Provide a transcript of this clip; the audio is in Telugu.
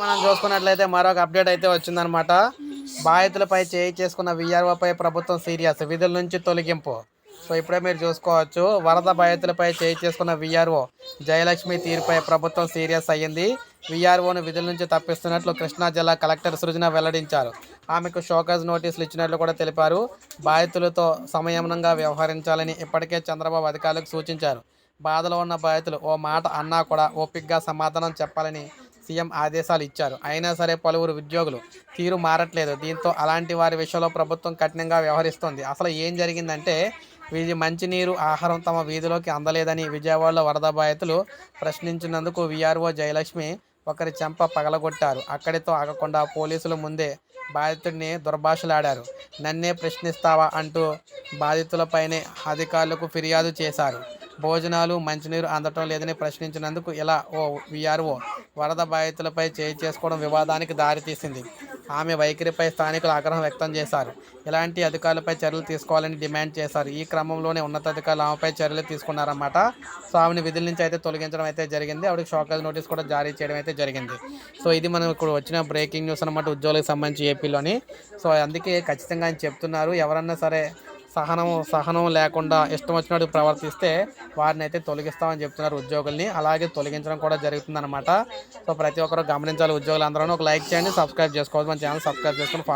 మనం చూసుకున్నట్లయితే మరొక అప్డేట్ అయితే వచ్చిందనమాట బాధితులపై చేయి చేసుకున్న విఆర్ఓపై ప్రభుత్వం సీరియస్ విధుల నుంచి తొలగింపు. సో ఇప్పుడే మీరు చూసుకోవచ్చు వరద బాధితులపై చేయి చేసుకున్న విఆర్ఓ జయలక్ష్మి తీరుపై ప్రభుత్వం సీరియస్ అయ్యింది. విఆర్ఓను విధుల నుంచి తప్పిస్తున్నట్లు కృష్ణా జిల్లా కలెక్టర్ సృజన వెల్లడించారు. ఆమెకు షోకాజ్ నోటీసులు ఇచ్చినట్లు కూడా తెలిపారు. బాధితులతో సంయమనంగా వ్యవహరించాలని ఇప్పటికే చంద్రబాబు అధికారులకు సూచించారు. బాధలో ఉన్న బాధితులు ఓ మాట అన్నా కూడా ఓపిక్గా సమాధానం చెప్పాలని సీఎం ఆదేశాలు ఇచ్చారు. అయినా సరే పలువురు ఉద్యోగులు తీరు మారట్లేదు. దీంతో అలాంటి వారి విషయంలో ప్రభుత్వం కఠినంగా వ్యవహరిస్తోంది. అసలు ఏం జరిగిందంటే వీధి మంచినీరు ఆహారం తమ వీధిలోకి అందలేదని విజయవాడలో వరద బాధితులు ప్రశ్నించినందుకు విఆర్ఓ జయలక్ష్మి ఒకరి చెంప పగలగొట్టారు. అక్కడితో ఆగకుండా పోలీసుల ముందే బాధితుడిని దుర్భాషలాడారు. నన్నే ప్రశ్నిస్తావా అంటూ బాధితులపైనే అధికారులకు ఫిర్యాదు చేశారు. భోజనాలు మంచినీరు అందటం లేదని ప్రశ్నించినందుకు ఇలా ఓ విఆర్ఓ వరద బాధితులపై చేయి చేసుకోవడం వివాదానికి దారితీసింది ఆమె వైఖరిపై స్థానికులు ఆగ్రహం వ్యక్తం చేశారు. ఇలాంటి అధికారులపై చర్యలు తీసుకోవాలని డిమాండ్ చేశారు. ఈ క్రమంలోనే ఉన్నతాధికారులు ఆమెపై చర్యలు తీసుకున్నారన్నమాట. సో ఆమెను విధుల నుంచి అయితే తొలగించడం అయితే జరిగింది. ఆవిడకి షోకాజ్ నోటీస్ కూడా జారీ చేయడం అయితే జరిగింది. సో ఇది మనం ఇప్పుడు వచ్చిన బ్రేకింగ్ న్యూస్ అనమాట ఉద్యోగులకు సంబంధించి ఏపీలోని. సో అందుకే ఖచ్చితంగా ఆయన చెప్తున్నారు. ఎవరన్నా సరే సహనం సహనం లేకుండా ఇష్టం వచ్చినట్టు ప్రవర్తిస్తే వారిని అయితే తొలగిస్తామని చెప్తున్నారు ఉద్యోగుల్ని. అలాగే తొలగించడం కూడా జరుగుతుందన్నమాట. సో ప్రతి ఒక్కరు గమనించాలి ఉద్యోగులు అందరూ ఒక లైక్ చేయండి సబ్స్క్రైబ్ చేసుకోవాలి మన ఛానల్ సబ్స్క్రైబ్ చేసుకొని